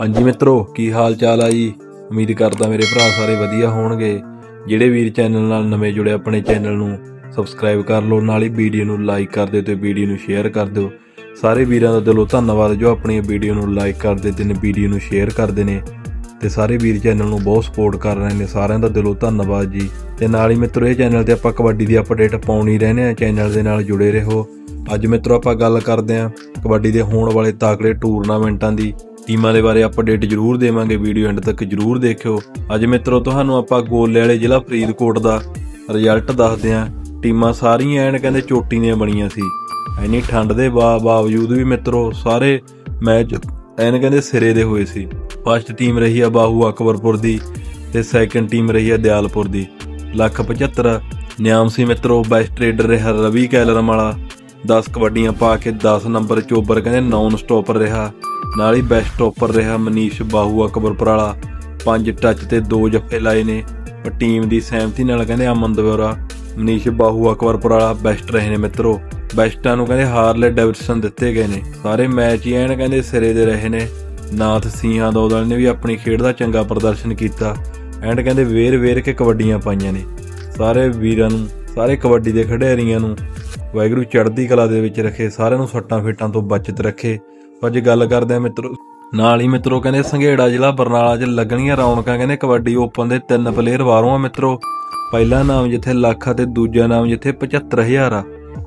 ਹਾਂਜੀ ਮਿੱਤਰੋ, ਕੀ ਹਾਲ ਚਾਲ ਆ ਜੀ? ਉਮੀਦ ਕਰਦਾ ਮੇਰੇ ਭਰਾ ਸਾਰੇ ਵਧੀਆ ਹੋਣਗੇ। ਜਿਹੜੇ ਵੀਰ ਚੈਨਲ ਨਾਲ ਨਵੇਂ ਜੁੜੇ, ਆਪਣੇ ਚੈਨਲ ਨੂੰ ਸਬਸਕ੍ਰਾਈਬ ਕਰ ਲਓ, ਨਾਲ ਹੀ ਵੀਡੀਓ ਨੂੰ ਲਾਈਕ ਕਰ ਦਿਓ ਤੇ ਵੀਡੀਓ ਨੂੰ ਸ਼ੇਅਰ ਕਰ ਦਿਓ। ਸਾਰੇ ਵੀਰਾਂ ਦਾ ਦਿਲੋਂ ਧੰਨਵਾਦ, ਜੋ ਆਪਣੀ ਵੀਡੀਓ ਨੂੰ ਲਾਈਕ ਕਰਦੇ ਤੇ ਨੇ, ਵੀਡੀਓ ਨੂੰ ਸ਼ੇਅਰ ਕਰਦੇ ਨੇ ਤੇ ਸਾਰੇ ਵੀਰ ਚੈਨਲ ਨੂੰ ਬਹੁਤ ਸਪੋਰਟ ਕਰ ਰਹੇ ਨੇ। ਸਾਰਿਆਂ ਦਾ ਦਿਲੋਂ ਧੰਨਵਾਦ ਜੀ। ਤੇ ਨਾਲ ਹੀ ਮਿੱਤਰੋ, ਇਹ ਚੈਨਲ ਤੇ ਆਪਾਂ ਕਬੱਡੀ ਦੀ ਅਪਡੇਟ ਪਾਉਣੀ ਰਹਿੰਦੇ ਆ ਚੈਨਲ ਦੇ ਨਾਲ ਜੁੜੇ ਰਹੋ। ਅੱਜ ਮਿੱਤਰੋ, ਆਪਾਂ ਗੱਲ ਕਰਦੇ ਆ ਕਬੱਡੀ ਦੇ ਹੋਣ ਵਾਲੇ ਤਾਕੜੇ ਟੂਰਨਾਮੈਂਟਾਂ ਦੀ। ਟੀਮਾਂ ਦੇ ਬਾਰੇ ਅਪਡੇਟ ਜ਼ਰੂਰ ਦੇਵਾਂਗੇ ਵੀਡੀਓ ਐਂਡ ਤੱਕ ਜ਼ਰੂਰ ਦੇਖਿਓ। ਅੱਜ ਮਿੱਤਰੋ, ਤੁਹਾਨੂੰ ਆਪਾਂ ਗੋਲੇ ਵਾਲੇ ਜ਼ਿਲ੍ਹਾ ਫਰੀਦਕੋਟ ਦਾ ਰਿਜ਼ਲਟ ਦੱਸਦੇ ਆਂ ਟੀਮਾਂ ਸਾਰੀਆਂ ਐਨ ਕਹਿੰਦੇ ਚੋਟੀ ਦੀਆਂ ਬਣੀਆਂ ਸੀ। ਐਨੀ ਠੰਡ ਦੇ ਬਾ- ਬਾਵਜੂਦ ਵੀ ਮਿੱਤਰੋ, ਸਾਰੇ ਮੈਚ ਐਨ ਕਹਿੰਦੇ ਸਿਰੇ ਦੇ ਹੋਏ ਸੀ। ਫਸਟ ਟੀਮ ਰਹੀ ਆ ਬਾਹੂ ਅਕਬਰਪੁਰ ਦੀ ਤੇ ਸੈਕੰਡ ਟੀਮ ਰਹੀ ਆ ਦਿਆਲਪੁਰ ਦੀ। ਲੱਖ 75 ਨਿਆਮ ਸੀ ਮਿੱਤਰੋ ਬੈਸਟ ਰੇਡਰ ਰਿਹਾ ਰਵੀ ਕੈਲਰਮ ਵਾਲਾ। 10 ਕਬੱਡੀਆਂ ਪਾ ਕੇ 10 ਨੰਬਰ ਚੋਬਰ ਕਹਿੰਦੇ ਨਾਨ ਸਟਾਪਰ ਰਿਹਾ। ਨਾਲ ਹੀ ਬੈਸਟ ਸਟਾਪਰ ਰਿਹਾ ਮਨੀਸ਼ ਬਾਹੂ ਅਕਬਰਪੁਰ ਵਾਲਾ ਪੰਜ ਟੱਚ ਤੇ ਦੋ ਜੱਫੇ ਲਾਏ ਨੇ। ਪਰ ਟੀਮ ਦੀ ਸਹਿਮਤੀ ਨਾਲ ਕਹਿੰਦੇ ਅਮਨ ਦਵਰਾ ਮਨੀਸ਼ ਬਾਹੂ ਅਕਬਰਪੁਰ ਵਾਲਾ ਬੈਸਟ ਰਹੇ ਨੇ ਮਿੱਤਰੋ। ਬੈਸਟਾਂ ਨੂੰ ਕਹਿੰਦੇ ਹਾਰਲੇ ਡੇਵਿਡਸਨ ਦਿੱਤੇ ਗਏ ਨੇ। ਸਾਰੇ ਮੈਚ ਹੀ ਐਨ ਕਹਿੰਦੇ ਸਿਰੇ ਦੇ ਰਹੇ ਨੇ। ਨਾਥ ਸਿੰਘਾਂ ਦੋਦਲ ਨੇ ਵੀ ਆਪਣੀ ਖੇਡ ਦਾ ਚੰਗਾ ਪ੍ਰਦਰਸ਼ਨ ਕੀਤਾ। ਐਂਡ ਕਹਿੰਦੇ ਵੇਰ ਵੇਰ ਕੇ ਕਬੱਡੀਆਂ ਪਾਈਆਂ ਨੇ। ਸਾਰੇ ਵੀਰਾਂ ਨੂੰ, ਸਾਰੇ ਕਬੱਡੀ ਦੇ ਖਿਡਾਰੀਆਂ ਨੂੰ ਵਾਹਿਗੁਰੂ ਚੜ੍ਹਦੀ ਕਲਾ ਦੇ ਵਿੱਚ ਰੱਖੇ, ਸਾਰਿਆਂ ਨੂੰ ਸੱਟਾਂ ਫੇਟਾਂ ਤੋਂ ਬਚਤ ਰੱਖੇ। ਅੱਜ ਗੱਲ ਕਰਦੇ ਆ ਮਿੱਤਰੋ, ਨਾਲ ਹੀ ਮਿੱਤਰੋ ਕਹਿੰਦੇ ਸੰਘੇੜਾ ਜ਼ਿਲ੍ਹਾ ਬਰਨਾਲਾ 'ਚ ਲੱਗਣੀਆਂ ਰੌਣਕਾਂ, ਕਹਿੰਦੇ ਕਬੱਡੀ ਓਪਨ ਦੇ ਤਿੰਨ ਪਲੇਅਰ ਬਾਹਰੋਂ ਆ ਮਿੱਤਰੋ। ਪਹਿਲਾ ਨਾਮ ਜਿੱਥੇ ਲੱਖ ਆ ਦੂਜਾ ਨਾਮ ਜਿੱਥੇ 75000 ਆ।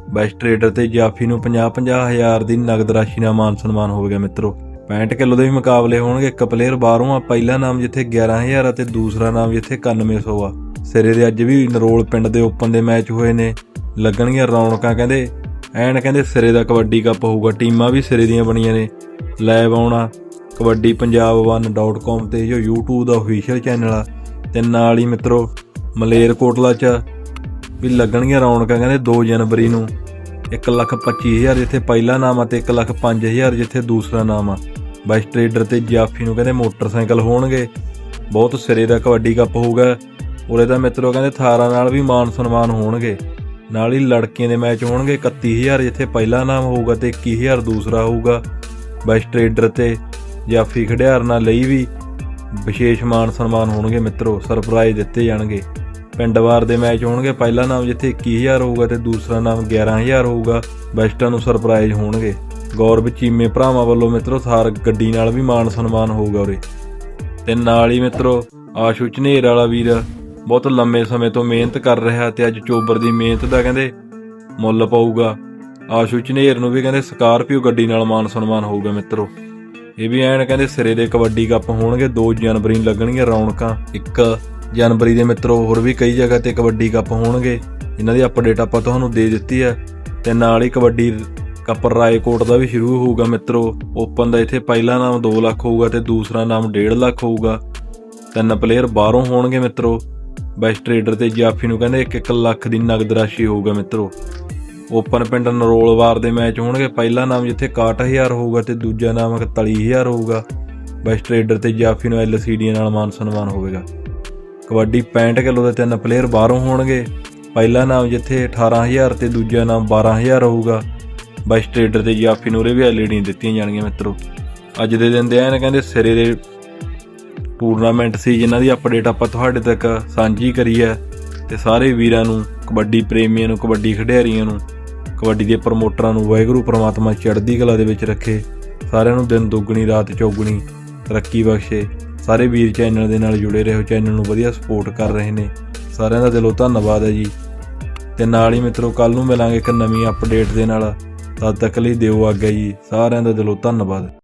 ਬੈਸਟ ਟ੍ਰੇਡਰ ਤੇ ਜਾਫੀ ਨੂੰ 50 ਹਜ਼ਾਰ ਦੀ ਨਗਦ ਰਾਸ਼ੀ ਨਾਲ ਮਾਨ ਸਨਮਾਨ ਹੋਵੇਗਾ ਮਿੱਤਰੋ। 65 ਕਿਲੋ ਦੇ ਵੀ ਮੁਕਾਬਲੇ ਹੋਣਗੇ, ਇੱਕ ਪਲੇਅਰ ਬਾਹਰੋਂ ਆ, ਪਹਿਲਾ ਨਾਮ ਜਿੱਥੇ 11000 ਆ ਤੇ ਦੂਸਰਾ ਨਾਮ ਜਿੱਥੇ 9100 ਆ। ਸਿਰੇ ਦੇ ਅੱਜ ਵੀ ਨਰੋਲ ਪਿੰਡ ਦੇ ਓਪਨ ਦੇ ਮੈਚ ਹੋਏ ਨੇ। ਲੱਗਣਗੀਆਂ ਰੌਣਕਾਂ, ਕਹਿੰਦੇ ਐਨ ਕਹਿੰਦੇ ਸਿਰੇ ਦਾ ਕਬੱਡੀ ਕੱਪ ਹੋਊਗਾ, ਟੀਮਾਂ ਵੀ ਸਿਰੇ ਦੀਆਂ ਬਣੀਆਂ ਨੇ। ਲਾਈਵ ਆਉਣਾ, ਕਬੱਡੀ ਪੰਜਾਬ 1.com ਤੇ ਜੋ YouTube ਦਾ ਅਫੀਸ਼ੀਅਲ ਚੈਨਲ ਆ। ਤੇ ਨਾਲ ਹੀ ਮਿੱਤਰੋ ਮਲੇਰਕੋਟਲਾ ਚ ਵੀ ਲੱਗਣਗੀਆਂ ਰੌਣਕਾਂ, ਕਹਿੰਦੇ 2 ਜਨਵਰੀ ਨੂੰ। 125000 ਜਿੱਥੇ ਪਹਿਲਾ ਨਾਮ ਆ ਤੇ 105000 ਜਿੱਥੇ ਦੂਸਰਾ ਨਾਮ ਆ। ਬਾਈਸ ਟ੍ਰੇਡਰ ਤੇ ਜਾਫੀ ਨੂੰ ਕਹਿੰਦੇ ਮੋਟਰਸਾਈਕਲ ਹੋਣਗੇ। ਬਹੁਤ ਸਿਰੇ ਦਾ ਕਬੱਡੀ ਕੱਪ ਹੋਊਗਾ। ਉਰੇ ਦਾ ਮਿੱਤਰੋ, ਕਹਿੰਦੇ 18 ਨਾਲ ਵੀ ਮਾਨ ਸਨਮਾਨ ਹੋਣਗੇ। ਨਾਲ ਹੀ ਲੜਕੀਆਂ ਦੇ ਮੈਚ ਹੋਣਗੇ 31000 ਜਿੱਥੇ ਪਹਿਲਾ ਨਾਮ ਹੋਊਗਾ ਤੇ 21000 ਦੂਸਰਾ ਹੋਊਗਾ। ਬੈਸਟ ਟ੍ਰੇਡਰ ਤੇ ਜਾਫੀ ਖਿਡਾਰਨਾਂ ਲਈ ਵੀ ਵਿਸ਼ੇਸ਼ ਮਾਨ ਸਨਮਾਨ ਹੋਣਗੇ ਮਿੱਤਰੋ ਸਰਪ੍ਰਾਈਜ਼ ਦਿੱਤੇ ਜਾਣਗੇ। ਪਿੰਡਵਾਰ ਦੇ ਮੈਚ ਹੋਣਗੇ, ਪਹਿਲਾ ਨਾਮ ਜਿੱਥੇ 21000 ਹੋਊਗਾ ਤੇ ਦੂਸਰਾ ਨਾਮ 11000 ਹੋਊਗਾ। ਬੈਸਟਾਂ ਨੂੰ ਸਰਪ੍ਰਾਈਜ਼ ਹੋਣਗੇ। ਗੌਰਵ ਚੀਮੇ ਭਰਾਵਾਂ ਵੱਲੋਂ ਮਿੱਤਰੋ ਥਾਰ ਗੱਡੀ ਨਾਲ ਵੀ ਮਾਨ ਸਨਮਾਨ ਹੋਊਗਾ ਉਰੇ। ਤੇ ਨਾਲ ਹੀ ਮਿੱਤਰੋ, ਆਸ਼ੂ ਝਨੇਰ ਵਾਲਾ ਵੀਰ ਬਹੁਤ ਲੰਮੇ ਸਮੇਂ ਤੋਂ ਮਿਹਨਤ ਕਰ ਰਿਹਾ ਤੇ ਅੱਜ ਚੋਬਰ ਦੀ ਮਿਹਨਤ ਦਾ ਕਹਿੰਦੇ ਮੁੱਲ ਪਾਊਗਾ। ਆਸ਼ੂ ਝਨੇਰ ਨੂੰ ਵੀ ਕਹਿੰਦੇ ਸਕਾਰਪੀਓ ਗੱਡੀ ਨਾਲ ਮਾਨ ਸਨਮਾਨ ਹੋਊਗਾ ਮਿੱਤਰੋ। ਇਹ ਵੀ ਐਨ ਕਹਿੰਦੇ ਸਿਰੇ ਦੇ ਕਬੱਡੀ ਕੱਪ ਹੋਣਗੇ 2 ਜਨਵਰੀ ਨੂੰ ਲੱਗਣਗੀਆਂ ਰੌਣਕਾਂ। 1 ਜਨਵਰੀ ਦੇ ਮਿੱਤਰੋ, ਹੋਰ ਵੀ ਕਈ ਜਗ੍ਹਾ ਤੇ ਕਬੱਡੀ ਕੱਪ ਹੋਣਗੇ। ਇਹਨਾਂ ਦੀ ਅਪਡੇਟ ਆਪਾਂ ਤੁਹਾਨੂੰ ਦੇ ਦਿੱਤੀ ਹੈ ਤੇ ਨਾਲ ਹੀ ਕਬੱਡੀ ਕੱਪ ਰਾਏਕੋਟ ਦਾ ਵੀ ਸ਼ੁਰੂ ਹੋਊਗਾ ਮਿੱਤਰੋ। ਓਪਨ ਦਾ ਇੱਥੇ ਪਹਿਲਾ ਨਾਮ 2 ਲੱਖ ਹੋਊਗਾ ਤੇ ਦੂਸਰਾ ਨਾਮ 1.5 ਲੱਖ ਹੋਊਗਾ। ਤਿੰਨ ਪਲੇਅਰ ਬਾਹਰੋਂ ਹੋਣਗੇ ਮਿੱਤਰੋ। ਬੈਸਟ ਟ੍ਰੇਡਰ ਤੇ ਜਾਫੀ ਨੂੰ ਕਹਿੰਦੇ 1-1 ਲੱਖ ਦੀ ਨਗਦ ਰਾਸ਼ੀ ਹੋਊਗਾ ਮਿੱਤਰੋ। ਓਪਨ ਪਿੰਡ ਨਰੋਲਵਾਰ ਦੇ ਮੈਚ ਹੋਣਗੇ। ਪਹਿਲਾ ਨਾਮ ਜਿੱਥੇ 61000 ਹੋਊਗਾ ਤੇ ਦੂਜਾ ਨਾਮ 41000 ਹੋਊਗਾ। ਬੈਸਟ ਟ੍ਰੇਡਰ ਤੇ ਜਾਫੀ ਨੂੰ ਐਲਸੀਡੀ ਨਾਲ ਮਾਨ ਸਨਮਾਨ ਹੋਵੇਗਾ। ਕਬੱਡੀ 65 ਕਿਲੋ ਦੇ ਤਿੰਨ ਪਲੇਅਰ ਬਾਹਰੋਂ ਹੋਣਗੇ। ਪਹਿਲਾ ਨਾਮ ਜਿੱਥੇ 18000 ਤੇ ਦੂਜਾ ਨਾਮ 12000 ਹੋਊਗਾ। ਬੈਸਟ ਟ੍ਰੇਡਰ ਤੇ ਜਾਫੀ ਨੂੰ ਉਰੇ ਵੀ ਐਲਈਡੀ ਦਿੱਤੀਆਂ ਜਾਣਗੀਆਂ ਮਿੱਤਰੋ। ਅੱਜ ਦੇ ਦਿਨ ਦੇ ਐਨ ਕਹਿੰਦੇ ਸਿਰੇ ਦੇ ਟੂਰਨਾਮੈਂਟ ਸੀ, ਜਿਨ੍ਹਾਂ ਦੀ ਅਪਡੇਟ ਆਪਾਂ ਤੁਹਾਡੇ ਤੱਕ ਸਾਂਝੀ ਕਰੀ ਹੈ। ਤੇ ਸਾਰੇ ਵੀਰਾਂ ਨੂੰ, ਕਬੱਡੀ ਪ੍ਰੇਮੀਆਂ ਨੂੰ, ਕਬੱਡੀ ਖਿਡਾਰੀਆਂ ਨੂੰ, ਕਬੱਡੀ ਦੇ ਪ੍ਰਮੋਟਰਾਂ ਨੂੰ ਵਾਹਿਗੁਰੂ ਪ੍ਰਮਾਤਮਾ ਚੜ੍ਹਦੀ ਕਲਾ ਦੇ ਵਿੱਚ ਰੱਖੇ। ਸਾਰਿਆਂ ਨੂੰ ਦਿਨ ਦੁੱਗਣੀ, ਰਾਤ ਚੌਗਣੀ ਤਰੱਕੀ ਬਖਸ਼ੇ। ਸਾਰੇ ਵੀਰ ਚੈਨਲ ਦੇ ਨਾਲ ਜੁੜੇ ਰਹੋ, ਚੈਨਲ ਨੂੰ ਵਧੀਆ ਸਪੋਰਟ ਕਰ ਰਹੇ ਨੇ। ਸਾਰਿਆਂ ਦਾ ਦਿਲੋਂ ਧੰਨਵਾਦ ਹੈ ਜੀ। ਤੇ ਨਾਲ ਹੀ ਮਿੱਤਰੋ ਕੱਲ ਨੂੰ ਮਿਲਾਂਗੇ ਇੱਕ ਨਵੀਂ ਅਪਡੇਟ ਦੇ ਨਾਲ। ਤਦ ਤੱਕ ਲਈ ਦਿਓ ਆਗਿਆ ਜੀ। ਸਾਰਿਆਂ ਦਾ ਦਿਲੋਂ ਧੰਨਵਾਦ।